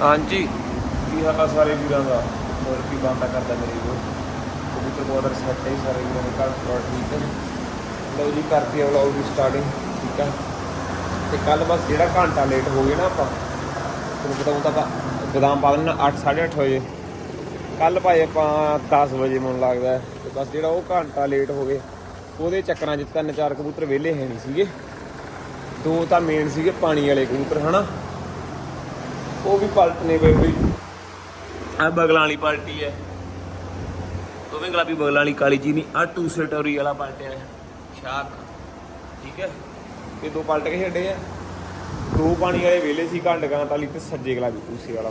ਹਾਂਜੀ। ਕੀ ਹਾਲ ਆ ਸਾਰੇ ਵੀਰਾਂ ਦਾ? ਹੋਰ ਕੀ ਬੰਦਾ ਕਰਦਾ ਮੇਰੇ ਵੀਰੋ? ਕਬੂਤਰ ਬਾਰਡਰ ਸੈੱਟ ਹੈ ਸਾਰੇ ਵੀਰਾਂ ਦੇ ਘਰ ਪਰੌੜ ਠੀਕ ਹੈ ਲਓ ਜੀ ਕਰਤੀ ਆ ਵਲੌਗ ਦੀ ਸਟਾਰਟਿੰਗ ਠੀਕ ਹੈ? ਤੇ ਕੱਲ ਬਸ ਜਿਹੜਾ ਘੰਟਾ ਲੇਟ ਹੋ ਗਿਆ ਨਾ ਆਪਾਂ, ਤੁਹਾਨੂੰ ਪਤਾ ਹੁੰਦਾ ਆਪਾਂ ਗਦਾਮ ਪਾ ਦੇਣਾ 8 8:30 ਵਜੇ। ਕੱਲ ਭਾਈ ਆਪਾਂ 10 ਵਜੇ ਮੈਨੂੰ ਲੱਗਦਾ ਹੈ। ਤੇ ਬਸ ਜਿਹੜਾ ਉਹ ਘੰਟਾ ਲੇਟ ਹੋ ਗਏ ਉਹਦੇ ਚੱਕਰਾਂ 'ਚ ਤਿੰਨ ਚਾਰ ਕਬੂਤਰ ਵਿਹਲੇ ਹੈ ਨਹੀਂ ਸੀਗੇ। ਦੋ ਤਾਂ ਮੇਨ ਸੀਗੇ ਪਾਣੀ ਵਾਲੇ ਕਬੂਤਰ, ਹਨਾ? ਉਹ ਵੀ ਪਲਟਨੇ ਪਏ ਬਈ ਆ ਬਗਲਾਂ ਵਾਲੀ ਪਾਰਟੀ ਹੈ ਦੋਵੇਂ ਗੁਲਾਬੀ ਬਗਲਾਂ ਵਾਲੀ ਕਾਲੀ ਜੀ ਨਹੀਂ ਆ ਟੂ ਸਟੋਰੀ ਵਾਲਾ ਪਲਟਿਆ ਹੈ ਸ਼ਾਕ। ਠੀਕ ਹੈ ਇਹ ਦੋ ਪਲਟ ਕੇ ਛੱਡੇ ਆ। ਦੋ ਪਾਣੀ ਵਾਲੇ ਵੇਲੇ ਸੀ ਘੰਡ ਗਾਂਟ ਵਾਲੀ ਤੇ ਸੱਜੇ ਗੁਲਾਬੀ ਟੂਸੇ ਵਾਲਾ।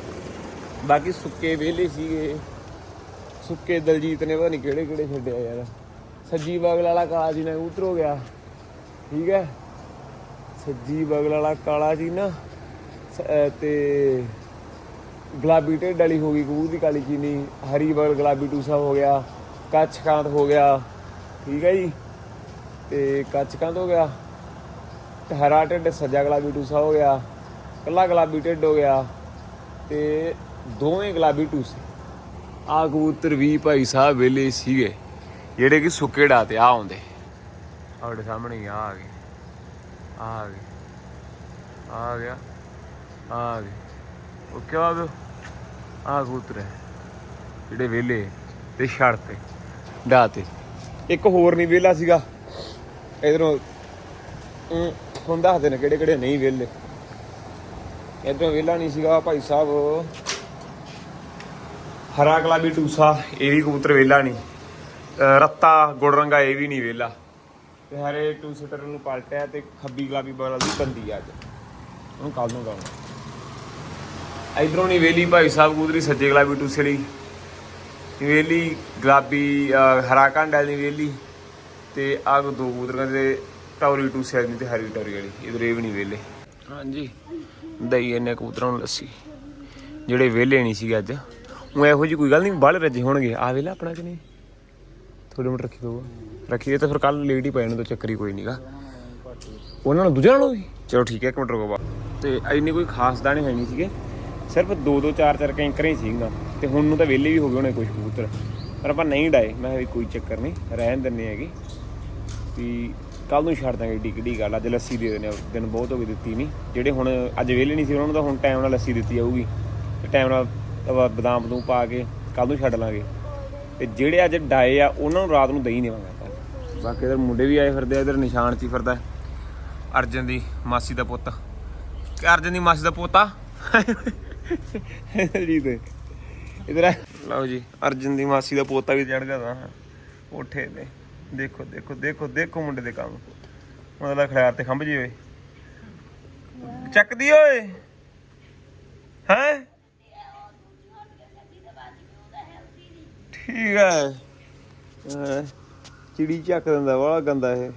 ਬਾਕੀ ਸੁੱਕੇ ਵੇਲੇ ਸੀਗੇ। ਸੁੱਕੇ ਦਲਜੀਤ ਨੇ ਪਤਾ ਨਹੀਂ ਕਿਹੜੇ ਕਿਹੜੇ ਛੱਡਿਆ ਯਾਰ। ਸੱਜੀ ਬਗਲ ਵਾਲਾ ਕਾਲਾ ਜੀ ਨੇ ਉਤਰ ਹੋ ਗਿਆ। ਠੀਕ ਹੈ ਸੱਜੀ ਬਗਲ ਵਾਲਾ ਕਾਲਾ ਜੀ ਨਾ ਤੇ ਗੁਲਾਬੀ ਢਿੱਡ ਵਾਲੀ ਹੋ ਗਈ ਕਬੂਰ ਦੀ ਕਾਲੀ ਚੀਨੀ, ਹਰੀ ਬਗਲ ਗੁਲਾਬੀ ਟੂਸਾ ਹੋ ਗਿਆ ਕੱਚਕਾਂਤ ਹੋ ਗਿਆ, ਠੀਕ ਹੈ ਜੀ, ਤੇ ਕੱਚਕਾਂਤ ਹੋ ਗਿਆ ਹਰਾ ਢਿੱਡ, ਸੱਜਾ ਗੁਲਾਬੀ ਟੂਸਾ ਹੋ ਗਿਆ, ਕੱਲਾ ਗੁਲਾਬੀ ਢਿੱਡ ਹੋ ਗਿਆ, ਤੇ ਦੋਵੇਂ ਗੁਲਾਬੀ ਟੂਸੇ। ਆ ਕਬੂਤਰ ਵੀ ਭਾਈ ਸਾਹਿਬ ਵੇਲੇ ਸੀਗੇ, ਜਿਹੜੇ ਕਿ ਸੁੱਕੇ ਢਾਹ ਤੇ ਆ ਆਉਂਦੇ। ਤੁਹਾਡੇ ਸਾਹਮਣੇ ਆ ਆ ਗਏ। ਆ ਗਏ ਆ ਗਿਆ। ਆ ਗਏ ਉਹ ਕਿਉਂ ਆ ਆ ਕਬੂਤਰ ਹੈ ਜਿਹੜੇ ਵੇਲੇ ਤੇ ਛੜ ਤੇ ਢਾਹ ਤੇ ਇੱਕ ਹੋਰ ਨਹੀਂ ਵੇਲਾ ਸੀਗਾ ਇਧਰੋਂ ਹੁਣ ਦੱਸਦੇ ਨੇ ਕਿਹੜੇ ਕਿਹੜੇ ਨਹੀਂ ਵੇਲੇ ਇਧਰੋਂ ਵੇਲਾ ਨਹੀਂ ਸੀਗਾ ਭਾਈ ਸਾਹਿਬ ਹਰਾ ਗੁਲਾਬੀ ਟੂਸਾ ਇਹ ਵੀ ਕਬੂਤਰ ਵੇਲਾ ਨਹੀਂ ਰੱਤਾ ਗੁੜ ਰੰਗਾ ਇਹ ਵੀ ਨਹੀਂ ਵੇਲਾ ਤੇ ਹਰੇ ਟੂ ਸਿਟਰ ਨੂੰ ਪਲਟਿਆ ਤੇ ਖੱਬੀ ਗੁਲਾਬੀ ਬਗਲ ਦੀ ਬੰਦੀ ਅੱਜ ਉਹਨੂੰ ਕੱਲ ਨੂੰ ਗਾਉਣਾ ਇਧਰੋਂ ਨਹੀਂ ਵੇਲੀ ਭਾਈ ਸਾਹਿਬ ਕਬੂਤਰੀ ਸੱਜੇ ਗੁਲਾਬੀ ਟੂਸੇ ਲਈ ਵੇਲੀ ਗੁਲਾਬੀ ਅਹ ਹਰਾ ਕਾਂਡਾ ਦੀ ਵੇਲੀ। ਤੇ ਆ ਦੋ ਕਬੂਤਰਾਂ ਦੇ ਟੌਰੀ ਟੂਸੇ ਵਾਲੀ ਤੇ ਹਰੀ ਟੌਰੀ ਵਾਲੀ। ਇਧਰ ਇਹ ਵੀ ਨਹੀਂ ਵੇਲੇ। ਹਾਂਜੀ। ਦਈ ਇਹਨੇ ਕਬੂਤਰਾਂ ਨੂੰ ਲੱਸੀ। ਜਿਹੜੇ ਵੇਲੇ ਨਹੀਂ ਸੀਗੇ ਅੱਜ। ਉਹ ਇਹੋ ਜੀ ਕੋਈ ਗੱਲ ਨਹੀਂ ਬਾਹਲੇ ਰੱਜੇ ਹੋਣਗੇ। ਆ ਵੇਲਾ ਆਪਣਾ ਕਿ ਨਹੀਂ? ਥੋੜੇ ਮਿੰਟ ਰੱਖੀ ਦੋ ਰੱਖੀਏ ਤਾਂ ਫਿਰ ਕੱਲ ਲੇਟ ਹੀ ਪੈ ਜਾਣਾ ਤਾਂ ਚੱਕਰੀ ਕੋਈ ਨਹੀਂਗਾ ਉਹਨਾਂ ਨੂੰ ਦੂਜਿਆਂ ਨੂੰ ਵੀ। ਚਲੋ ਠੀਕ ਹੈ ਇੱਕ ਮਿੰਟ ਰੁਕੋ ਬਾ ਤੇ ਇੰਨੀ ਕੋਈ ਖਾਸ ਦਾਣੇ ਹੈ ਨਹੀਂ ਸੀਗੇ। ਸਿਰਫ ਦੋ ਦੋ ਚਾਰ ਚਾਰ ਕੈਂਕਰਾਂ ਹੀ ਸੀਗਾ ਤੇ ਹੁਣ ਨੂੰ ਤਾਂ ਵਿਹਲੇ ਵੀ ਹੋ ਗਏ ਹੋਣੇ ਕੁਝ ਕਬੂਤਰ। ਪਰ ਆਪਾਂ ਨਹੀਂ ਡਾਏ। ਮੈਂ ਵੀ ਕੋਈ ਚੱਕਰ ਨਹੀਂ ਰਹਿਣ ਦਿੰਨੇ ਹੈਗੇ। ਵੀ ਕੱਲ ਨੂੰ ਛੱਡ ਦਾਂਗੇ ਏਡੀ ਕਿੱਡੀ ਗੱਲ ਅੱਜ ਲੱਸੀ ਦੇ ਦੇਣੇ ਆ, ਦਿਨ ਬਹੁਤ ਹੋ ਗਏ ਦਿੱਤੀ ਨਹੀਂ। ਜਿਹੜੇ ਹੁਣ ਅੱਜ ਵਿਹਲੇ ਨਹੀਂ ਸੀ ਉਹਨਾਂ ਨੂੰ ਤਾਂ ਹੁਣ ਟਾਈਮ ਨਾਲ ਲੱਸੀ ਦਿੱਤੀ ਜਾਊਗੀ। ਤੇ ਟਾਈਮ ਨਾਲ ਬਦਾਮ ਬਦੂਮ ਪਾ ਕੇ ਕੱਲ ਨੂੰ ਛੱਡ ਲਾਂਗੇ। ਤੇ ਜਿਹੜੇ ਅੱਜ ਡਾਏ ਆ ਉਹਨਾਂ ਨੂੰ ਰਾਤ ਨੂੰ ਦਹੀਂ ਦੇਵਾਂਗੇ ਬਾਕੀ ਇਧਰ ਮੁੰਡੇ ਵੀ ਆਏ ਫਿਰਦੇ ਆ ਇਧਰ ਨਿਸ਼ਾਨ ਚ ਹੀ ਫਿਰਦਾ। ਅਰਜਨ ਦੀ ਮਾਸੀ ਦਾ ਪੁੱਤ। ਅਰਜਨ ਦੀ ਮਾਸੀ ਦਾ ਪੋਤਾ। ਜੀ ਤੇ ਇਧਰ ਲਓ ਜੀ, ਅਰਜਨ ਦੀ ਮਾਸੀ ਦਾ ਪੋਤਾ ਵੀ ਚੜ ਗਿਆ ਤਾਂ। ਕੋਠੇ ਤੇ ਦੇਖੋ ਦੇਖੋ ਦੇਖੋ ਦੇਖੋ ਮੁੰਡੇ ਦੇ ਕੰਮ। ਮਤਲਬ ਖੜਿਆਰ ਤੇ ਖੰਭ ਜੀ ਓਏ। ਚੱਕਦੀ ਓਏ। ਹੈ? ਠੀਕ ਹੈ? ਚਿੜੀ ਚੱਕ ਦਿੰਦਾ ਬੜਾ ਗੰਦਾ ਇਹ।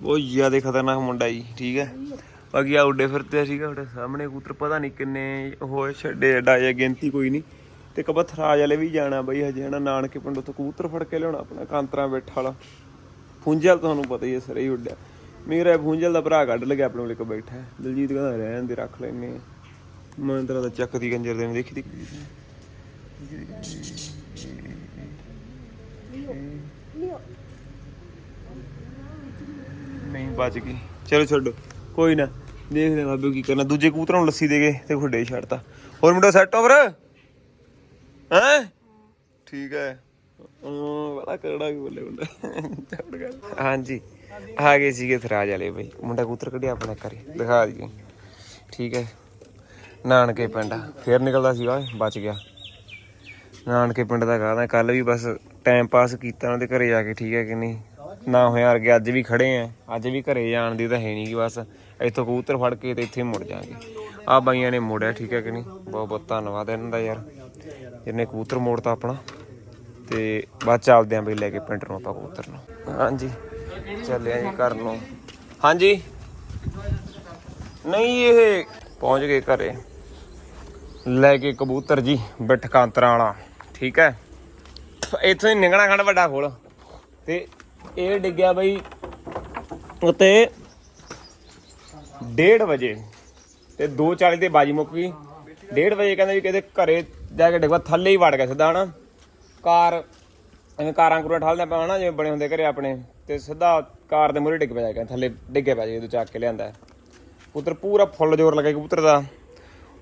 ਬਹੁਤ ਜ਼ਿਆਦਾ ਖਤਰਨਾਕ ਮੁੰਡਾ ਜੀ, ਠੀਕ ਹੈ ਬਾਕੀ ਆ ਉੱਡੇ ਫਿਰਦੇ ਸੀਗਾ ਤੁਹਾਡੇ ਸਾਹਮਣੇ, ਕਬੂਤਰ ਪਤਾ ਨਹੀਂ ਕਿੰਨੇ ਹੋਏ ਛੱਡੇ ਡਾਇਆ ਗਿਣਤੀ ਕੋਈ ਨਹੀਂ। ਤੇ ਕਬਥਰਾਜ ਵਾਲੇ ਵੀ ਜਾਣਾ ਬਈ, ਹਜੇ ਹਨਾ ਨਾਨਕੇ ਪਿੰਡ ਤੋਂ ਕਬੂਤਰ ਫੜ ਕੇ ਲਿਆਉਣਾ ਆਪਣਾ, ਕਾਂਤਰਾ ਬੈਠਾ ਵਾਲਾ। ਫੁੰਜਲ ਤੁਹਾਨੂੰ ਪਤਾ ਹੀ ਹੈ, ਸਰੇ ਹੀ ਉੱਡਿਆ। ਮੇਰਾ ਫੁੰਜਲ ਦਾ ਭਰਾ ਕੱਢ ਲਗਿਆ ਆਪਣੇ ਕੋਲ ਇੱਕ ਬੈਠਾ ਦਲਜੀਤ ਕਹਿੰਦਾ, ਰਹਿਣ ਦੇ, ਰੱਖ ਲੈਨੇ ਆ। ਮੈਂ ਤੇਰਾ ਤਾਂ ਚੱਕਦੀ ਗੰਜਰ ਦੇ ਨੂੰ ਦੇਖੀ ਦੀ ਨਹੀਂ, ਬਚ ਗਈ। ਚਲੋ ਛੱਡੋ। ਕੋਈ ਨਾ ਦੇਖਦੇ ਹਾਂ ਬਾਬੇ ਕੀ ਕਰਨਾ। ਦੂਜੇ ਕਬੂਤਰਾਂ ਨੂੰ ਲੱਸੀ ਦੇ ਗਏ ਤੇ ਖੁੱਡੇ ਛੱਡਤਾ। ਹੋਰ ਮੁੰਡਾ ਸੈੱਟ ਓਵਰ ਹੈ? ਠੀਕ ਹੈ। ਬੜਾ ਕਰੜਾ ਕੀ ਬੋਲੇ ਮੁੰਡਾ। ਹਾਂਜੀ। ਆ ਗਏ ਸੀਗੇ ਥਰਾਜ ਵਾਲੇ ਬਈ। ਮੁੰਡਾ ਕਬੂਤਰ ਕੱਢਿਆ ਆਪਣਾ ਕਰੇ ਦਿਖਾ ਦਈਏ। ਠੀਕ ਹੈ। ਨਾਨਕੇ ਪਿੰਡ ਆ। ਫੇਰ ਨਿਕਲਦਾ ਸੀਗਾ ਓਏ, ਬਚ ਗਿਆ। ਨਾਨਕੇ ਪਿੰਡ ਦਾ ਕਹਦਾ ਕੱਲ ਵੀ ਬਸ ਟਾਈਮ ਪਾਸ ਕੀਤਾ ਉਹਨਾਂ ਦੇ ਘਰੇ ਜਾ ਕੇ ਠੀਕ ਹੈ ਕਿ ਨਹੀਂ? ਨਾ ਹੋਇਆ ਅਰਗੇ ਅੱਜ ਵੀ ਖੜੇ ਆ। ਅੱਜ ਵੀ ਘਰੇ ਜਾਣ ਦੀ ਤਾਂ ਹੈ ਨਹੀਂ ਕਿ ਬਸ। ਇੱਥੋਂ ਕਬੂਤਰ ਫੜ ਕੇ ਤੇ ਇੱਥੇ ਮੁੜ ਜਾਾਂਗੇ। ਆ ਬਾਈਆਂ ਨੇ ਮੋੜਿਆ, ਠੀਕ ਹੈ ਕਿ ਨਹੀਂ? ਬਹੁਤ ਬਹੁਤ ਧੰਨਵਾਦ ਇਹਨਾਂ ਦਾ ਯਾਰ। ਜਿਹਨੇ ਕਬੂਤਰ ਮੋੜਤਾ ਆਪਣਾ। ਤੇ ਬਾਅਦ ਚ ਆਂ ਬਈ ਲੈ ਕੇ ਪਿੰਡ ਨੂੰ ਆਪਾਂ ਕਬੂਤਰ ਨੂੰ। ਹਾਂਜੀ ਚੱਲਿਆ ਜੀ ਘਰ ਨੂੰ। ਹਾਂਜੀ। ਨਹੀਂ, ਇਹ ਪਹੁੰਚ ਗਏ ਘਰੇ। ਲੈ ਕੇ ਕਬੂਤਰ ਜੀ ਬਿੱਠ ਕਾਂਤਰਾਂ ਵਾਲਾ, ਠੀਕ ਹੈ? ਇੱਥੋਂ ਹੀ ਨਿੰਗਣਾ ਖੰਡ ਵੱਡਾ ਖੋਲ। ਤੇ ਇਹ ਡਿੱਗਿਆ ਬਈ ਉਤੇ 1:30 ਵਜੇ ਤੇ 2:40 ਤੇ ਬਾਜੀ ਮੁੱਕ ਗਈ। 1:30 ਵਜੇ ਕਹਿੰਦੇ ਵੀ ਕਿਤੇ ਘਰੇ ਜਾ ਕੇ ਡਿੱਗਵਾ ਥੱਲੇ ਹੀ ਵੜ ਗਿਆ ਸਿੱਧਾ, ਹਨਾ। ਕਾਰ, ਐਵੇਂ ਕਾਰਾਂ ਕੂਰਾਂ ਠਾਲਦੇ ਪਾ ਹਨਾ, ਜਿਵੇਂ ਬਣੇ ਹੁੰਦੇ ਘਰੇ ਆਪਣੇ। ਤੇ ਸਿੱਧਾ ਕਾਰ ਦੇ ਮੂਹਰੇ ਡਿੱਗ ਪਿਆ ਗਿਆ ਥੱਲੇ ਡਿੱਗੇ ਪਿਆ ਜੀ ਜਦੋਂ ਚੱਕ ਕੇ ਲਿਆਂਦਾ। ਕਬੂਤਰ ਪੂਰਾ ਫੁੱਲ ਜ਼ੋਰ ਲੱਗਾ ਕਬੂਤਰ ਦਾ।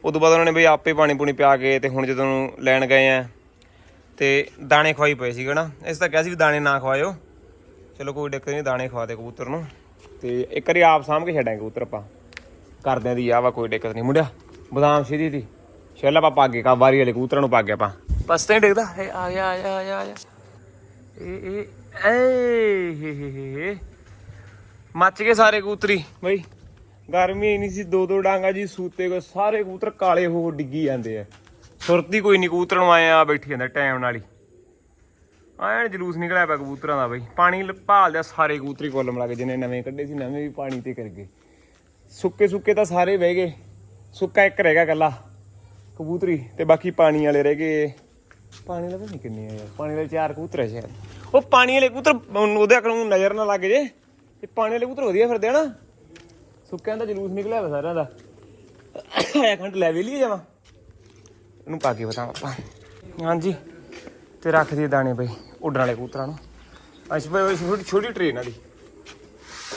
ਉਦੋਂ ਬਾਅਦ ਉਹਨਾਂ ਨੇ ਬਈ ਆਪੇ ਪਾਣੀ ਪੂਣੀ ਪਿਆ ਕੇ ਤੇ ਹੁਣ ਜਦੋਂ ਲੈਣ ਗਏ ਆ, ਤੇ ਦਾਣੇ ਖਵਾਈ ਪਏ ਸੀਗੇ ਨਾ ਇਸ ਤਾਂ ਕਿਹਾ ਸੀ ਵੀ ਦਾਣੇ ਨਾ ਖਵਾਇਓ। ਚਲੋ ਕੋਈ ਦਿੱਕਤ ਨਹੀਂ, ਦਾਣੇ ਖਵਾ ਦੇ ਕਬੂਤਰ ਨੂੰ। ਤੇ ਇੱਕ ਵਾਰੀ ਆਪ ਸਾਂਭ ਕੇ ਛੱਡਾਂਗੇ ਕਬੂਤਰ ਆਪਾਂ। ਕਰਦਿਆਂ ਦੀ ਆ ਵਾ ਕੋਈ ਦਿੱਕਤ ਨਹੀਂ ਮੁੰਡਿਆ। ਬਦਾਮ ਸਿੱਧੀ ਦੀ ਛੱਲ ਆਪਾਂ ਪਾ ਕੇ ਕਾ ਵਾਰੀ ਵਾਲੇ ਕਬੂਤਰਾਂ ਨੂੰ ਪਾ ਕੇ ਆਪਾਂ। ਬਸ ਤੇ ਡਿੱਗਦਾ। ਏ ਆ ਗਿਆ ਆ ਗਿਆ ਆ ਗਿਆ ਏ ਏ ਏ ਹੇ ਹੇ ਹੇ ਮੱਚ ਗਏ ਸਾਰੇ ਕਬੂਤਰੀ। ਬਈ ਗਰਮੀ ਇੰਨੀ ਸੀ ਦੋ ਦੋ ਡਾਂਗਾ ਜੀ ਸੂਤੇ ਕੋ ਸਾਰੇ ਕਬੂਤਰ ਕਾਲੇ ਹੋ ਹੋ ਡਿੱਗੀ ਜਾਂਦੇ ਆ। ਸੁਰਤੀ ਕੋਈ ਨਹੀਂ ਕਬੂਤਰ ਨੂੰ ਆਏ ਆ ਬੈਠੀ ਜਾਂਦਾ ਟਾਈਮ ਨਾਲ ਹੀ। ਐਨ ਜਲੂਸ ਨਿਕਲਿਆ ਪਿਆ ਕਬੂਤਰਾਂ ਦਾ ਬਈ। ਪਾਣੀ ਭਾਲ ਭਾਲਦੇ ਸਾਰੇ ਕਬੂਤਰੀ ਕੁੱਲ ਮਿਲਾ ਕੇ ਜਿੰਨੇ ਨਵੇਂ ਕੱਢੇ ਸੀ, ਨਵੇਂ ਵੀ ਪਾਣੀ ਤੇ ਕਰ ਗਏ। ਸੁੱਕੇ ਸੁੱਕੇ ਤਾਂ ਸਾਰੇ ਬਹਿ ਗਏ। ਸੁੱਕਾ ਇੱਕ ਰਹਿ ਗਿਆ ਕੱਲਾ ਕਬੂਤਰੀ ਤੇ ਬਾਕੀ ਪਾਣੀ ਵਾਲੇ ਰਹਿ ਗਏ। ਪਾਣੀ ਵਾਲੇ ਨਹੀਂ ਕਿੰਨੇ ਆ ਯਾਰ, ਪਾਣੀ ਵਾਲੇ ਚਾਰ ਕਬੂਤਰ ਹੈ ਸ਼ਾਇਦ। ਉਹ ਪਾਣੀ ਵਾਲੇ ਕਬੂਤਰ ਉਹਦੇ ਅਕਲ ਨੂੰ ਨਜ਼ਰ ਨਾ ਲੱਗ ਜੇ। ਤੇ ਪਾਣੀ ਵਾਲੇ ਕਬੂਤਰ ਵਧੀਆ ਫਿਰਦੇ ਆ ਨਾ। ਸੁੱਕਿਆਂ ਦਾ ਜਲੂਸ ਨਿਕਲਿਆ ਵਾ ਸਾਰਿਆਂ ਦਾ। ਇੱਕ ਖੰਡ ਲੈ ਵੀ ਲਈ ਜਾਵਾਂ ਇਹਨੂੰ ਪਾ ਕੇ ਬਤਾਵਾਂ ਆਪਾਂ। ਹਾਂਜੀ। ਤੇ ਰੱਖ ਦਈਏ ਦਾਣੇ ਬਈ, ਉੱਡਣ ਵਾਲੇ ਕਬੂਤਰਾਂ ਨੂੰ। ਅੱਛਾ ਬਈ ਛੋਟੀ ਛੋਟੀ ਟਰੇ ਇਹਨਾਂ ਦੀ।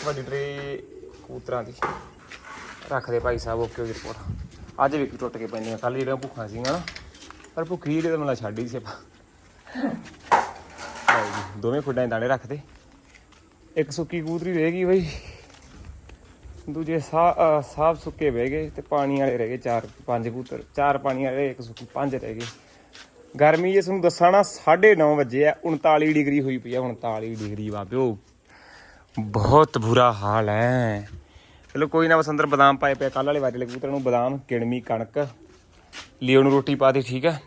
ਵੱਡੀ ਟਰੇ ਕਬੂਤਰਾਂ ਦੀ। ਰੱਖਦੇ ਭਾਈ ਸਾਹਿਬ ਓਕੇ ਦੀ ਰਿਪੋਰਟ ਅੱਜ ਵੀ ਟੁੱਟ ਕੇ ਪੈਂਦੀਆਂ ਕੱਲ ਜਿਹੜੀਆਂ ਭੁੱਖਾਂ ਸੀਗੀਆਂ ਨਾ, ਪਰ ਭੁੱਖੀ ਜਿਹੜੇ ਤਾਂ ਮਤਲਬ ਛੱਡ ਹੀ ਸੀ ਆਪਾਂ। ਦੋਵੇਂ ਖੁੱਡਾਂ ਦਾਣੇ ਰੱਖਦੇ ਇੱਕ ਸੁੱਕੀ ਕਬੂਤਰੀ ਰਹਿ ਗਈ ਬਈ। ਦੂਜੇ ਸਾਫ਼ ਸੁੱਕੇ ਬਹਿ ਗਏ ਤੇ ਪਾਣੀ ਵਾਲੇ ਰਹਿ ਗਏ ਚਾਰ, ਪੰਜ ਕਬੂਤਰ ਚਾਰ ਪਾਣੀ ਵਾਲੇ, ਇੱਕ ਸੁੱਕੀ, ਪੰਜ ਰਹਿ ਗਏ। ਗਰਮੀ ਜੇ ਤੁਹਾਨੂੰ ਦੱਸਾਂ ਨਾ 9:30 ਵਜੇ ਆ 39 ਡਿਗਰੀ ਹੋਈ ਪਈ ਆ 39 ਡਿਗਰੀ ਬਾਬਿਓ ਬਹੁਤ ਬੁਰਾ ਹਾਲ ਹੈ ਚਲੋ ਕੋਈ ਨਾ ਬਸ ਅੰਦਰ ਬਦਾਮ ਪਾਏ ਪਿਆ ਕੱਲ ਵਾਲੇ ਵਾਲੇ ਕਬੂਤਰਾਂ ਨੂੰ ਬਦਾਮ ਕਿਣਮੀ ਕਣਕ, ਲਿਓ ਨੂੰ ਰੋਟੀ ਪਾ ਦੇ, ਠੀਕ ਹੈ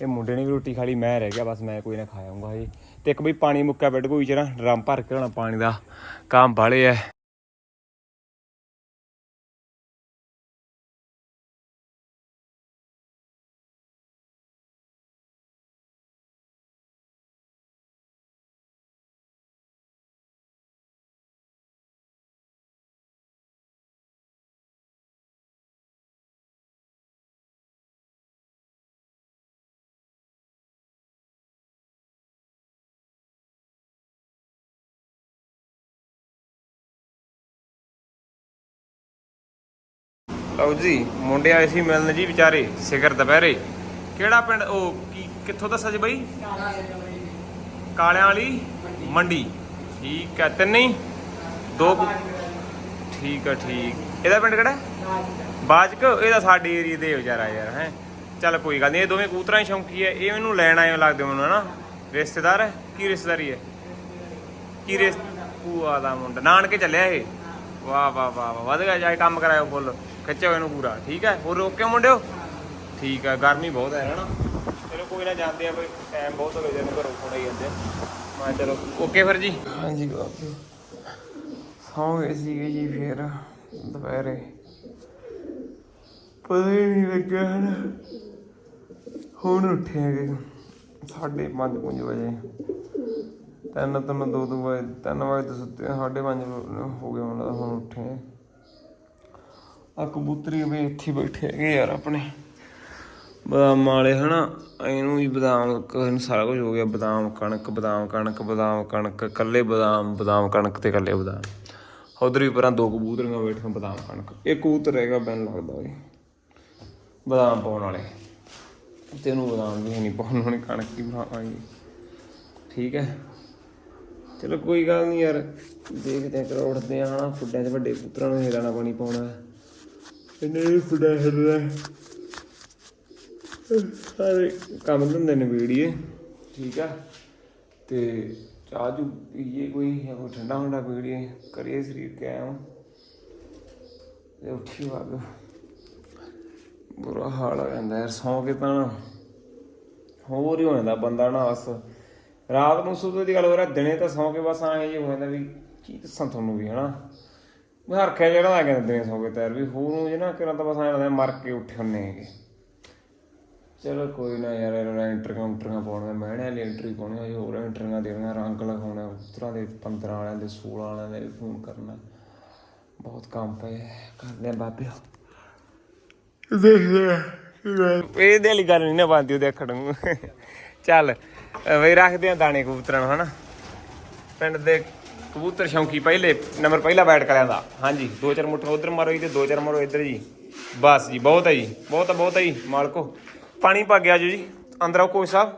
ਇਹ ਮੁੰਡੇ ਨੇ ਵੀ ਰੋਟੀ ਖਾ ਲਈ, ਮੈਂ ਰਹਿ ਗਿਆ, ਬਸ ਮੈਂ ਕੋਈ ਨਾ ਖਾ ਖਾਇਆਉਂਗਾ ਹਜੇ ਤੇ ਇੱਕ ਬਈ ਪਾਣੀ ਮੁੱਕਾ ਬੈੱਡ ਕੋਈ ਚ ਨਾ ਡਰਮ ਭਰ ਕੇ ਹੋਣਾ ਪਾਣੀ ਦਾ। ਕੰਮ ਬਾਲੇ ਐ। ਲਓ ਜੀ, ਮੁੰਡੇ ਆਏ ਸੀ ਮਿਲਣ ਜੀ ਵਿਚਾਰੇ, ਸਿਖਰ ਦੁਪਹਿਰੇ। ਕਿਹੜਾ ਪਿੰਡ, ਉਹ ਕੀ, ਕਿੱਥੋਂ ਦੱਸਾ ਜੀ ਬਈ? ਕਾਲਿਆਂ ਵਾਲੀ ਮੰਡੀ। ਠੀਕ ਹੈ, ਤਿੰਨੇ ਹੀ? ਦੋ ਠੀਕ ਆ ਠੀਕ। ਇਹਦਾ ਪਿੰਡ ਕਿਹੜਾ? ਬਾਜਕ। ਇਹਦਾ ਸਾਡੇ ਏਰੀਏ ਦੇ ਵਿਚਾਰਾ ਯਾਰ, ਹੈ। ਚੱਲ ਕੋਈ ਗੱਲ ਨਹੀਂ, ਇਹ ਦੋਵੇਂ ਕਬੂਤਰਾਂ ਹੀ ਸ਼ੌਂਕੀ ਹੈ। ਇਹ ਮੈਨੂੰ ਲੈਣ ਆਏ ਲੱਗਦੇ ਮੈਨੂੰ, ਹਨਾ? ਰਿਸ਼ਤੇਦਾਰ ਹੈ? ਕੀ ਰਿਸ਼ਤੇਦਾਰੀ ਹੈ? ਕੀ ਰਿਸ਼ ਭੂਆ ਦਾ ਮੁੰਡਾ। ਨਾਨਕੇ ਚੱਲਿਆ ਇਹ? ਵਾਹ ਵਾਹ ਵਾਹ ਵਾਹ ਵਧ ਗਿਆ ਜਾਏ ਕੰਮ ਕਰਾਇਓ ਫੁੱਲ। ਖਿੱਚੋ ਇਹਨੂੰ ਪੂਰਾ ਠੀਕ ਹੈ? ਹੋਰ ਰੋਕਿਓ ਮੁੰਡਿਓ? ਠੀਕ ਹੈ ਗਰਮੀ ਬਹੁਤ ਹੈ ਹਨਾ? ਚਲੋ ਕੋਈ ਨਾ ਜਾਂਦੇ ਆ ਬਈ ਟਾਈਮ ਬਹੁਤ ਹੋ ਗਿਆ ਜਨ ਘਰੋਂ ਥੋੜਾ ਹੀ ਜਾਂਦੇ ਮੈਂ ਚਲੋ। ਓਕੇ ਫਿਰ ਜੀ। ਹਾਂਜੀ ਬਾਬੂ। ਸੌਂ ਗਏ ਸੀਗੇ ਜੀ ਫਿਰ ਦੁਪਹਿਰੇ। ਪਤਾ ਹੀ ਨਹੀਂ ਲੱਗਿਆ ਹਨਾ? ਹੁਣ ਉੱਠੇ ਹੈਗੇ। ਸਾਢੇ ਪੰਜ ਪੰਜ ਵਜੇ। ਤਿੰਨ ਤਿੰਨ ਦੋ ਦੋ ਵਜੇ ਤਿੰਨ ਵਜੇ ਤੋਂ ਸੁੱਤੇ ਹਾਂ, ਸਾਢੇ ਪੰਜ ਹੋ ਗਏ ਮੈਨੂੰ ਹੁਣ ਉੱਠੇ ਆ। ਕਬੂਤਰੀ ਵੀ ਇੱਥੇ ਬੈਠੇ ਹੈਗੇ ਯਾਰ ਆਪਣੇ। ਬਦਾਮ ਵਾਲੇ ਹਨਾ ਇਹਨੂੰ ਵੀ ਬਦਾਮ ਇਹਨੂੰ ਸਾਰਾ ਕੁਝ ਹੋ ਗਿਆ ਬਦਾਮ ਕਣਕ ਬਦਾਮ ਕਣਕ ਬਦਾਮ ਕਣਕ ਕੱਲੇ ਬਦਾਮ ਬਦਾਮ ਕਣਕ ਤੇ ਕੱਲੇ ਬਦਾਮ। ਉਧਰ ਵੀ ਪਰਾਂ ਦੋ ਕਬੂਤਰੀਆਂ ਬੈਠੀਆਂ ਬਦਾਮ ਕਣਕ। ਇਹ ਕਬੂਤਰ ਹੈਗਾ ਮੈਨੂੰ ਲੱਗਦਾ ਓਏ। ਬਦਾਮ ਪਾਉਣ ਵਾਲੇ। ਤੇ ਇਹਨੂੰ ਬਦਾਮ ਵੀ ਨਹੀਂ ਪਾਉਣ ਵਾਲੇ ਕਣਕ ਹੀ ਬਣਾਵਾਂਗੇ ਠੀਕ ਹੈ। ਚਲੋ ਕੋਈ ਗੱਲ ਨਹੀਂ ਯਾਰ ਦੇਖਦੇ ਆ ਕਰੋ ਉੱਠਦੇ ਆ ਹਨਾ। ਫੁੱਡਾਂ 'ਚ ਵੱਡੇ ਪੁੱਤਰਾਂ ਨੂੰ ਦਾਣਾ ਪਾਣੀ ਪਾਉਣਾ। ਹੈ। ਇਹਨੇ ਵੀ ਫੁੱਡਾ ਹਿਰਦਾ ਸਾਰੇ ਕੰਮ ਧੰਦੇ ਨੇ ਵੀੜੀਏ ਠੀਕ ਆ? ਤੇ ਚਾਹ ਜੂ ਪੀਏ ਕੋਈ ਜਾਂ ਕੋਈ ਠੰਡਾ ਹੁੰਦਾ ਪੀੜੀਏ ਕਰੀਏ ਸਰੀਰ ਕੇ ਆਇਆ ਤੇ ਉੱਠੀ ਵਾਗ। ਬੁਰਾ ਹਾਲ ਹੋ ਜਾਂਦਾ ਯਾਰ ਸੌਂ ਕੇ ਤਾਂ ਹੋਰ ਹੀ ਹੋ ਜਾਂਦਾ ਬੰਦਾ ਨਾ ਬਸ। ਰਾਤ ਨੂੰ ਸੁਬਹ ਦੀ ਗੱਲ ਹੋ ਰਿਹਾ ਦਿਨੇ ਤਾਂ ਸੌਂ ਕੇ ਬਸ ਐਂ ਜੀ ਹੋ ਜਾਂਦਾ ਵੀ ਕੀ ਦੱਸਾਂ ਤੁਹਾਨੂੰ ਵੀ ਹਨਾ? ਮੈਂ ਹਰਖਿਆ ਜਿਹੜਾ ਆ ਗਿਆ ਦਿਨੇ ਸੌਂ ਕੇ ਤੈਰ ਵੀ ਹੋਰ ਨੂੰ ਜੇ ਨਾ ਕਿਰਾਂ ਤਾਂ ਬਸ ਐਂ ਲੱਗਦਾ ਮਰ ਕੇ ਉੱਠੇ ਹੁੰਨੇ ਹੈਗੇ। ਚਲੋ ਕੋਈ ਨਾ ਯਾਰ ਇਹਨਾਂ ਐਂਟਰ ਕਾਊਂਟਰੀਆਂ ਪਾਉਣੀਆਂ ਮਹਿਣੇ ਵਾਲੀ ਐਂਟਰੀ ਪਾਉਣੀ ਹੈ ਹੋਰ ਐਂਟਰੀਆਂ ਦੇਣੀਆਂ ਰੰਗ ਲਗਾਉਣਾ ਉਸ ਤਰ੍ਹਾਂ ਦੇ 15 ਵਾਲਿਆਂ ਦੇ 16 ਵਾਲਿਆਂ ਦੇ ਫੋਨ ਕਰਨਾ। ਬਹੁਤ ਕੰਮ ਪਏ ਕਰਦੇ ਆ ਬਾਬਿਓ ਦੇਖਦੇ ਆ ਇਹਦੇ ਗੱਲ। ਨਹੀਂ ਨਾ ਬੰਦੀ ਉਹ ਦੇਖਣ ਨੂੰ। ਚੱਲ। ਬਈ ਰੱਖਦੇ ਆ ਦਾਣੇ ਕਬੂਤਰਾਂ ਨੂੰ ਹਨਾ? ਪਿੰਡ ਦੇ ਕਬੂਤਰ ਸ਼ੌਂਕੀ ਪਹਿਲੇ ਨੰਬਰ ਪਹਿਲਾ ਬੈਟ ਕਰਿਆ ਦਾ। ਹਾਂਜੀ ਦੋ ਚਾਰ ਮੁੱਠ ਉਧਰ ਮਾਰੋ ਜੀ ਤੇ ਦੋ ਚਾਰ ਮਾਰੋ ਇੱਧਰ ਜੀ। ਬਸ ਜੀ ਬਹੁਤ ਹੈ ਜੀ ਬਹੁਤ ਬਹੁਤ ਹੈ ਜੀ ਮਾਲਕੋ। ਪਾਣੀ ਪਾ ਗਿਆ ਜੀ ਅੰਦਰ ਆਓ ਕੋਈ ਸਾਹਿਬ।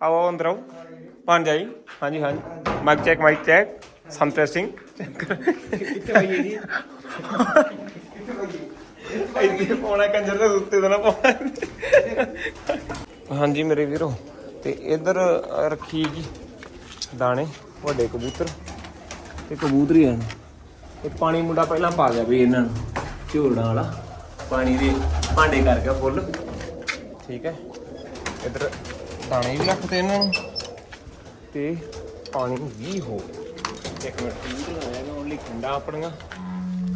ਆਓ ਆਓ ਅੰਦਰ ਆਓ। ਪਾਣ ਜਾਈ ਹਾਂਜੀ ਹਾਂਜੀ। Mike check mike check some testing ਕਿੱਥੇ ਜੀ? ਇੱਥੇ ਪਾਉਣਾ ਕੰਜਰ ਦੇ ਉੱਤੇ ਨਾ ਪਾਉਣਾ। ਹਾਂਜੀ ਮੇਰੇ ਵੀਰੋ। ਤੇ ਇੱਧਰ ਰੱਖੀ ਜੀ ਦਾਣੇ, ਵੱਡੇ ਕਬੂਤਰ ਤੇ ਕਬੂਤਰੀ ਹਨ ਤੇ ਪਾਣੀ ਮੁੰਡਾ ਪਹਿਲਾਂ ਪਾ ਗਿਆ ਵੀ ਇਹਨਾਂ ਨੂੰ ਝੋੜਾਂ ਵਾਲਾ। ਪਾਣੀ ਦੇ ਭਾਂਡੇ ਕਰ ਗਿਆ ਫੁੱਲ। ਠੀਕ ਹੈ। ਇੱਧਰ ਦਾਣੇ ਵੀ ਰੱਖਤੇ ਇਹਨਾਂ ਨੂੰ। ਤੇ ਪਾਣੀ ਵੀ ਹੋ ਇੱਕ ਮਿੰਟ ਟੀਵੀ ਲਾਇਆ ਨਾ ਉਹਲੀ ਖੰਡਾ ਆਪਣੀਆਂ।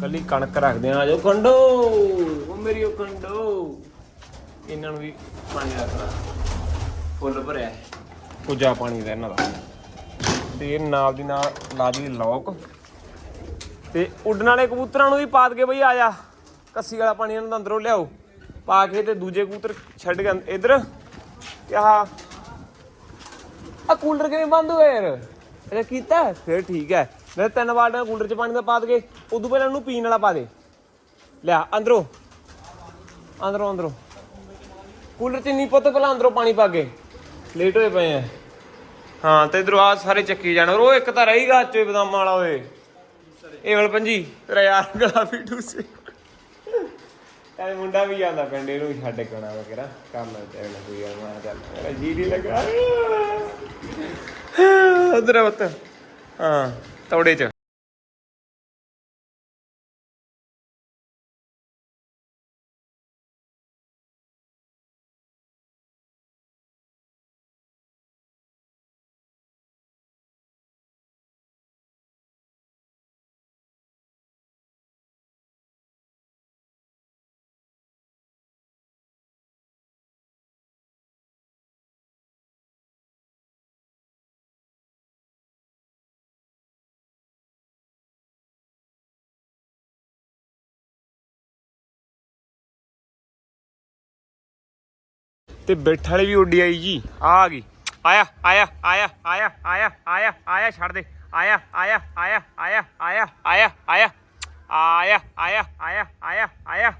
ਕੱਲੀ ਕਣਕ ਰੱਖਦੇ ਆ ਆ ਜਾਓ ਖੰਡੋ ਉਹ ਮੇਰੀ ਉਹ ਖੰਡੋ ਇਹਨਾਂ ਨੂੰ ਵੀ ਪਾਣੀ ਰੱਖਣਾ ਫੁੱਲ ਭਰਿਆ ਹੈ। ਕੁਝਾ ਪਾਣੀ ਦਾ ਇਹਨਾਂ ਦਾ। ਤੇ ਇਹ ਨਾਲ ਦੀ ਨਾਲ ਲਾ ਦੀ ਲੋਕ। ਤੇ ਉੱਡਣ ਵਾਲੇ ਕਬੂਤਰਾਂ ਨੂੰ ਵੀ ਪਾ ਕੇ ਬਈ, ਆ ਜਾ। ਕੱਸੀ ਵਾਲਾ ਪਾਣੀ ਇਹਨਾਂ ਦਾ ਅੰਦਰੋਂ ਲਿਆਓ। ਪਾ ਕੇ ਤੇ ਦੂਜੇ ਕਬੂਤਰ ਛੱਡ ਕੇ ਇਧਰ ਇੱਧਰ। ਤੇ ਆਹ। ਆ ਕੂਲਰ ਕਿਵੇਂ ਬੰਦ ਹੋਇਆ ਯਾਰ? ਇਹ ਕੀਤਾ? ਫਿਰ ਠੀਕ ਹੈ। ਮੈਂ ਤਿੰਨ ਬਾਲਟੀਆਂ ਕੂਲਰ ਚ ਪਾਣੀ ਦਾ ਪਾ ਦਗੇ ਉਦੋਂ ਪਹਿਲਾਂ ਉਹਨੂੰ ਪੀਣ ਵਾਲਾ ਪਾ ਦੇ। ਲਿਆ, ਅੰਦਰੋਂ। ਅੰਦਰੋਂ ਅੰਦਰੋਂ। ਕੂਲਰ ਚ ਨਹੀਂ ਪੁੱਤ ਪਹਿਲਾਂ ਅੰਦਰੋਂ ਪਾਣੀ ਪਾ ਕੇ। ਲੇਟ ਹੋਏ ਪਏ ਆ। ਹਾਂ, ਤੇ ਇਧਰੋਂ ਆ ਸਾਰੇ ਚੱਕੀ ਜਾਣ। ਉਹ ਇੱਕ ਤਾਂ ਰਹੀ ਚੋਏ ਬਦਾਮਾਂ ਵਾਲਾ ਓਏ। ਇਹ ਵਲ ਪੰਜੀ, ਤੇਰਾ ਯਾਰ ਗੁਲਾਬੀ ਟੂਸੇ ਇਹ ਮੁੰਡਾ ਵੀ ਜਾਂਦਾ ਪਿੰਡ, ਇਹਨੂੰ ਛੱਡ ਕੇ ਆਉਣਾ ਵਗੈਰਾ। ਕੰਮ ਤੇਰੇ ਨਾਲ ਕੋਈ ਆ ਮੈਂ ਚੱਲ। ਮੇਰਾ ਜੀ ਨਹੀਂ ਲੱਗਾ। ਉਧਰ ਬੱਤ ਹਾਂ, ਤੌੜੇ ਚ। ਤੇ ਬੈਠ ਵਾਲੀ ਵੀ ਉੱਡੀ ਆਈ ਜੀ ਆ ਗਈ ਆਇਆ ਆਇਆ ਆਇਆ ਆਇਆ ਆਇਆ ਆਇਆ ਆਇਆ ਛੱਡ ਦੇ ਆਇਆ ਆਇਆ ਆਇਆ ਆਇਆ ਆਇਆ ਆਇਆ ਆਇਆ ਆਇਆ ਆਇਆ ਆਇਆ ਆਇਆ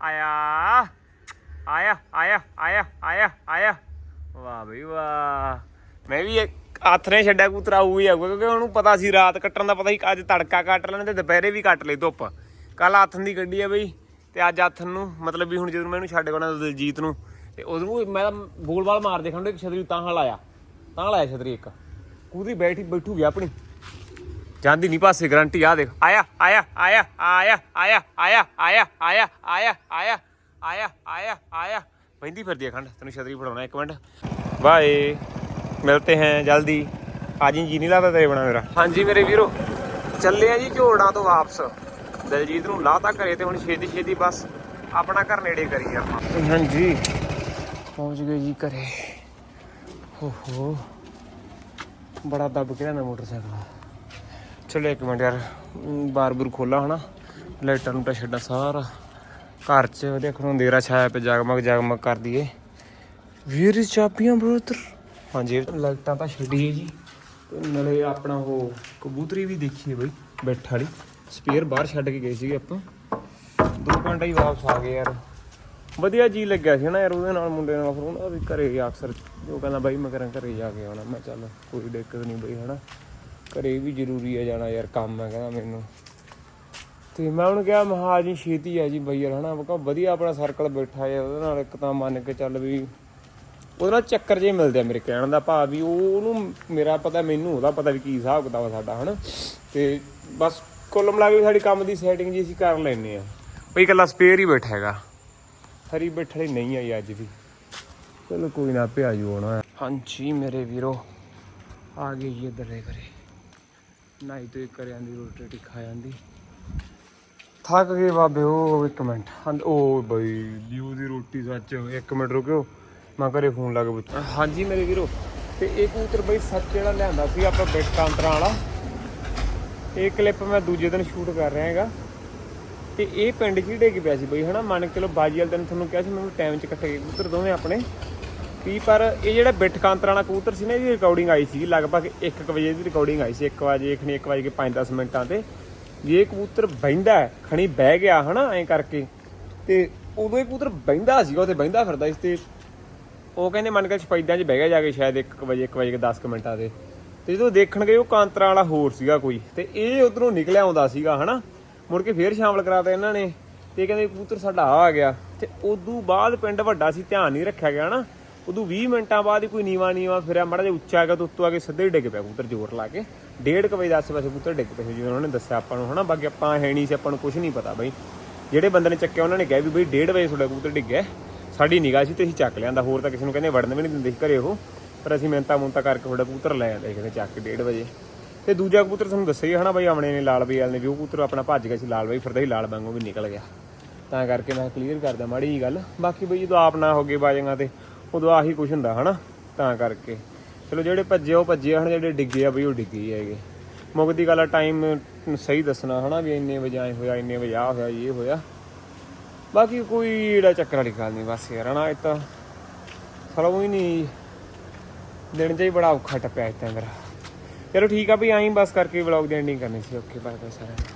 ਆਇਆ ਆਇਆ ਆਇਆ ਆਇਆ ਆਇਆ ਆਇਆ ਆਇਆ ਵਾਹ ਬਈ ਵਾਹ ਮੈਂ ਵੀ ਹੱਥ ਨੇ ਛੱਡਿਆ ਕੂਤਰਾ ਆਊ ਹੀ ਆਊਗਾ ਕਿਉਂਕਿ ਉਹਨੂੰ ਪਤਾ ਸੀ ਰਾਤ ਕੱਟਣ ਦਾ ਪਤਾ ਸੀ ਅੱਜ ਤੜਕਾ ਕੱਟ ਲੈਣ ਤੇ ਦੁਪਹਿਰੇ ਵੀ ਕੱਟ ਲਈ ਧੁੱਪ ਕੱਲ ਹੱਥਨ ਦੀ ਗੱਡੀ ਆ ਬਈ ਤੇ ਅੱਜ ਹੱਥਨ ਨੂੰ ਮਤਲਬ ਵੀ ਹੁਣ ਜਦੋਂ ਮੈਂ ਇਹਨੂੰ ਛੱਡ ਕੇ ਦਲਜੀਤ ਨੂੰ ਤੇ ਉਹਨੂੰ ਮੈਂ ਤਾਂ ਬੋਲਬਾਲ ਮਾਰ ਦੇ ਖੰਡੇ ਇੱਕ ਛਤਰੀ ਤਾਂ ਲਾਇਆ ਤਾਂ ਲਾਇਆ ਛਤਰੀ ਇੱਕ ਕੂਦੀ ਬੈਠੀ ਬੈਠੂ ਗਿਆ ਆਪਣੀ ਜਾਂਦੀ ਨਹੀਂ ਪਾਸੇ ਗਰੰਟੀ ਆ ਦੇਖ ਆਇਆ ਆਇਆ ਆਇਆ ਆਇਆ ਆਇਆ ਆਇਆ ਆਇਆ ਆਇਆ ਆਇਆ ਆਇਆ ਆਇਆ ਆਇਆ ਆਇਆ ਪੈਂਦੀ ਫਿਰਦੀ ਆ ਖੰਡ ਤੈਨੂੰ ਛਤਰੀ ਫੜਾਉਣਾ ਇੱਕ ਮਿੰਟ ਬਾਏ ਮਿਲਤੇ हैं ਜਲਦੀ ਅੱਜ ਜੀ ਨਹੀਂ ਲੱਗਦਾ ਤੇਰੇ ਬਣਾ ਮੇਰਾ ਹਾਂਜੀ ਮੇਰੇ ਵੀਰੋ ਚੱਲੇ ਆ ਜੀ ਝੋੜਾਂ ਤੋਂ ਵਾਪਸ ਦਲਜੀਤ ਨੂੰ ਲਾਤਾ ਘਰੇ ਤੇ ਹੁਣ ਛੇਤੀ ਛੇਤੀ ਬਸ ਆਪਣਾ ਘਰ ਨੇੜੇ ਕਰੀ ਆਪਾਂ ਹਾਂਜੀ ਪਹੁੰਚ ਗਏ ਜੀ ਘਰੇ। ਹੋ ਹੋ ਬੜਾ ਦੱਬ ਕੇ ਨਾ ਮੋਟਰਸਾਈਕਲ। ਚਲੋ ਇੱਕ ਮਿੰਟ ਯਾਰ ਬਾਰ ਬੁਰ ਖੋਲਾ ਹਨਾ। ਲਾਈਟਾਂ ਨੂੰ ਤਾਂ ਛੱਡਾਂ ਸਾਰਾ। ਘਰ 'ਚ ਦੇਖਣੋਂ ਦੇਰਾ ਛਾਇਆ ਪਿਆ, ਜਗਮਗ ਜਗਮਗ ਕਰ ਦਈਏ। ਵੀਰ ਚਾਬੀਆਂ ਬਰੋਦਰ ਹਾਂਜੀ, ਲਾਈਟਾਂ ਤਾਂ ਛੱਡੀਏ ਜੀ। ਨਾਲੇ ਆਪਣਾ ਉਹ ਕਬੂਤਰੀ ਵੀ ਦੇਖੀਏ ਬਈ, ਬੈਠ ਵਾਲੀ। ਸਪੇਅਰ ਬਾਹਰ ਛੱਡ ਕੇ ਗਏ ਸੀਗੇ ਆਪਾਂ। ਦੋ ਘੰਟੇ ਹੀ ਵਾਪਸ ਆ ਗਏ ਯਾਰ। ਵਧੀਆ ਜੀ ਲੱਗਿਆ ਸੀ ਨਾ ਯਾਰ ਉਹਦੇ ਨਾਲ ਮੁੰਡੇ ਨਾਲ ਫਿਰ ਉਹਨਾਂ ਦਾ ਵੀ ਘਰੇ ਗਿਆ ਅਕਸਰ ਉਹ ਕਹਿੰਦਾ ਬਾਈ ਮੈਂ ਕਰਾਂ ਘਰੇ ਜਾ ਕੇ ਆਉਣਾ। ਮੈਂ ਚੱਲ ਕੋਈ ਦਿੱਕਤ ਨਹੀਂ ਬਈ, ਹਨਾ। ਘਰੇ ਵੀ ਜ਼ਰੂਰੀ ਹੈ ਜਾਣਾ ਯਾਰ ਕੰਮ ਹੈ ਕਹਿੰਦਾ ਮੈਨੂੰ। ਤੇ ਮੈਂ ਉਹਨੂੰ ਕਿਹਾ ਮਹਾ ਜੀ ਛੇਤੀ ਆ ਜੀ ਬਈ ਯਾਰ, ਹਨਾ। ਮੈਂ ਕਿਹਾ ਵਧੀਆ ਆਪਣਾ ਸਰਕਲ ਬੈਠਾ ਹੈ ਉਹਦੇ ਨਾਲ ਇੱਕ ਤਾਂ ਮੰਨ ਕੇ ਚੱਲ ਵੀ ਉਹਦੇ ਨਾਲ ਚੱਕਰ ਜੇ ਮਿਲਦੇ ਆ ਮੇਰੇ ਕਹਿਣ ਦਾ ਭਾਵ ਵੀ ਉਹ, ਉਹਨੂੰ ਮੇਰਾ ਪਤਾ, ਮੈਨੂੰ ਉਹਦਾ ਪਤਾ ਵੀ ਕੀ ਹਿਸਾਬ ਕਿਤਾਬ ਆ ਸਾਡਾ, ਹਨਾ। ਤੇ ਬਸ ਕੁੱਲ ਮਿਲਾ ਕੇ ਸਾਡੀ ਕੰਮ ਦੀ ਸੈਟਿੰਗ ਜੀ ਅਸੀਂ ਕਰ ਲੈਨੇ ਆ। ਬਈ ਇਕੱਲਾ ਸਪੇਅਰ ਹੀ ਬੈਠਾ ਹੈਗਾ। ਹਰੀ ਬੈਠੜੀ ਨਹੀਂ ਆਈ ਅੱਜ ਵੀ। ਚਲੋ ਕੋਈ ਨਾ ਆਪੇ ਆ ਜੂ ਹੋਣਾ। ਹਾਂਜੀ ਮੇਰੇ ਵੀਰੋ ਆ ਗਏ ਜੀ ਇੱਧਰ ਦੇ ਘਰੇ। ਨਾਈ ਤੋਂ ਇੱਕ ਕਰਿਆਂ ਦੀ ਰੋਟੀ ਰੋਟੀ ਖਾ ਜਾਂਦੀ। ਥੱਕ ਗਏ ਬਾਬੇ ਉਹ ਇੱਕ ਮਿੰਟ। ਉਹ ਬਈ ਲਿਊ ਦੀ ਰੋਟੀ ਸੱਚ। ਇੱਕ ਮਿੰਟ ਰੁਕਿਓ ਮੈਂ ਘਰੇ ਫੋਨ ਲਾ ਕੇ ਪੁੱਛ ਹਾਂਜੀ ਮੇਰੇ ਵੀਰੋ ਤੇ ਇਹ ਕਬੂਤਰ ਬਈ ਸੱਚ ਜਿਹੜਾ ਲਿਆਂਦਾ ਸੀ ਆਪਾਂ ਬਿਟ ਕਾਂਤਰਾਂ ਵਾਲਾ। ਇਹ ਕਲਿੱਪ ਮੈਂ ਦੂਜੇ ਦਿਨ ਸ਼ੂਟ ਕਰ ਰਿਹਾ ਹੈਗਾ। ਤੇ ਇਹ ਪਿੰਡ 'ਚ ਹੀ ਡਿੱਗ ਪਿਆ ਸੀ ਬਈ, ਹਨਾ? ਮੰਨ ਕੇ ਚਲੋ ਬਾਜੀ ਵਾਲੇ ਦਿਨ ਤੁਹਾਨੂੰ ਕਿਹਾ ਸੀ, ਮੈਨੂੰ ਟਾਈਮ 'ਚ ਇਕੱਠੇ ਕਬੂਤਰ ਦੋਵੇਂ ਆਪਣੇ। ਵੀ ਪਰ ਇਹ ਜਿਹੜਾ ਬਿੱਠ ਕਾਂਤਰ ਵਾਲਾ ਕਬੂਤਰ ਸੀ ਨਾ, ਇਹਦੀ ਰਿਕਾਰਡਿੰਗ ਆਈ ਸੀ ਲਗਭਗ 1 ਵਜੇ ਦੀ ਰਿਕਾਰਡਿੰਗ ਆਈ ਸੀ 1 ਵਜੇ ਖਣੀ 1 ਵਜੇ ਕੇ 5-10 ਮਿੰਟਾਂ ਤੇ। ਵੀ ਇਹ ਕਬੂਤਰ ਬਹਿੰਦਾ ਖਣੀ ਬਹਿ ਗਿਆ, ਹਨਾ? ਐਂ ਕਰਕੇ। ਤੇ ਉਦੋਂ ਇਹ ਕਬੂਤਰ ਬਹਿੰਦਾ ਸੀਗਾ, ਉੱਥੇ ਬਹਿੰਦਾ ਫਿਰਦਾ ਸੀ ਤੇ ਉਹ ਕਹਿੰਦੇ, ਮੰਨ ਕੇ ਸਪੈਦਾਂ 'ਚ ਬਹਿ ਗਿਆ ਜਾ ਕੇ ਸ਼ਾਇਦ 1 ਵਜੇ 1 ਵਜੇ ਕੇ 10 ਕੁ ਮਿੰਟਾਂ ਤੇ। ਤੇ ਜਦੋਂ ਦੇਖਣ ਗਏ, ਉਹ ਕਾਂਤਰਾਂ ਵਾਲਾ ਹੋਰ ਸੀਗਾ ਕੋਈ। ਤੇ ਇਹ ਉਧਰੋਂ ਨਿਕਲਿਆ ਆਉਂਦਾ ਸੀਗਾ, ਹਨਾ? ਮੁੜ ਕੇ ਫੇਰ ਸ਼ਾਮਲ ਕਰਾਤਾ ਇਹਨਾਂ ਨੇ ਤੇ ਕਹਿੰਦੇ ਕਬੂਤਰ ਸਾਡਾ ਆ ਆ ਗਿਆ। ਤੇ ਉਦੋਂ ਬਾਅਦ ਪਿੰਡ ਵੱਡਾ ਸੀ, ਧਿਆਨ ਨਹੀਂ ਰੱਖਿਆ ਗਿਆ ਨਾ। ਉਦੋਂ 20 ਮਿੰਟਾਂ ਬਾਅਦ ਹੀ ਕੋਈ ਨੀਵਾ ਨੀਵਾ ਫਿਰਿਆ ਮਾੜਾ ਜਿਹਾ ਉੱਚਾ ਆ ਗਿਆ ਤੇ ਉੱਤੋਂ ਆ ਕੇ ਸਿੱਧੇ ਹੀ ਡਿੱਗ ਪਿਆ ਕਬੂਤਰ ਜ਼ੋਰ ਲਾ ਕੇ। ਡੇਢ ਕੁ ਵਜੇ ਦੇ ਆਸੇ ਪਾਸੇ ਕਬੂਤਰ ਡਿੱਗ ਪਿਆ ਸੀ, ਜਿਵੇਂ ਉਹਨਾਂ ਨੇ ਦੱਸਿਆ ਆਪਾਂ ਨੂੰ, ਹਨਾ? ਬਾਕੀ ਆਪਾਂ ਹੈ ਨਹੀਂ ਸੀ, ਆਪਾਂ ਨੂੰ ਕੁਝ ਨਹੀਂ ਪਤਾ ਬਈ। ਜਿਹੜੇ ਬੰਦੇ ਨੇ ਚੱਕਿਆ, ਉਹਨਾਂ ਨੇ ਕਿਹਾ ਵੀ ਬਈ ਡੇਢ ਵਜੇ ਤੁਹਾਡਾ ਕਬੂਤਰ ਡਿੱਗਿਆ ਸਾਡੀ ਨਿਗਾਹ ਸੀ ਤੇ ਅਸੀਂ ਚੱਕ ਲਿਆਂਦਾ, ਹੋਰ ਤਾਂ ਕਿਸੇ ਨੂੰ ਕਹਿੰਦੇ ਵੜਨ ਵੀ ਨਹੀਂ ਦਿੰਦੇ ਸੀ ਘਰੇ ਉਹ। ਪਰ ਅਸੀਂ ਮਿਹਨਤਾਂ ਮੁੰਤਾ ਕਰਕੇ ਤੁਹਾਡਾ ਕਬੂਤਰ ਲੈ ਆਂਦੇ ਕਿਤੇ ਚੱਕ ਕੇ ਡੇਢ ਵਜੇ। ਤੇ ਦੂਜਾ ਕਬੂਤਰ ਤੁਹਾਨੂੰ ਦੱਸਿਆ ਹੀ ਹਨਾ ਬਈ ਆਮਣੇ ਨੇ ਲਾਲ ਬਈ ਵਾਲੇ ਨੇ ਵੀ ਉਹ ਕਬੂਤਰ ਆਪਣਾ ਭੱਜ ਗਿਆ ਸੀ, ਲਾਲ ਬਈ ਫਿਰਦਾ ਹੀ ਲਾਲ ਵਾਂਗੂ ਵੀ ਨਿਕਲ ਗਿਆ। ਤਾਂ ਕਰਕੇ ਮੈਂ ਕਲੀਅਰ ਕਰਦਾ ਮਾੜੀ ਜੀ ਗੱਲ। ਬਾਕੀ ਬਈ ਜਦੋਂ ਆਪ ਨਾ ਹੋਗੇ ਬਾਜਾਂਗਾ ਤੇ, ਉਦੋਂ ਆਹੀ ਕੁਝ ਹੁੰਦਾ ਹਨਾ। ਤਾਂ ਕਰਕੇ। ਚਲੋ ਜਿਹੜੇ ਭੱਜੇ ਉਹ ਭੱਜੇ ਹਨ, ਜਿਹੜੇ ਡਿੱਗੇ ਆ ਬਈ ਉਹ ਡਿੱਗੇ ਹੈਗੇ। ਮੁੱਕਦੀ ਗੱਲ ਆ ਟਾਈਮ ਸਹੀ ਦੱਸਣਾ ਹਨਾ ਵੀ ਇੰਨੇ ਵਜੇ ਆਏ ਹੋਇਆ, ਇੰਨੇ ਵਜੇ ਆ ਹੋਇਆ, ਇਹ ਹੋਇਆ। ਬਾਕੀ ਕੋਈ ਜਿਹੜਾ ਚੱਕਰ ਵਾਲੀ ਗੱਲ ਨਹੀਂ ਬਸ ਯਾਰ ਹਨਾ, ਇਹ ਤਾਂ ਸਾਲਾ ਉਹ ਹੀ ਨਹੀਂ ਦਿਨ ਜਿਹਾ ਹੀ ਬੜਾ ਔਖਾ ਟੱਪਿਆ ਇੱਥੇ ਮੇਰਾ। ਚਲੋ ਠੀਕ ਆ ਵੀ ਆਈ ਬਸ ਕਰਕੇ ਵਲੌਗ ਦੀ ਐਂਡਿੰਗ ਕਰਨੀ ਸੀ। ਓਕੇ ਬਾਏ ਬਾਏ ਸਾਰਿਆਂ ਨੂੰ।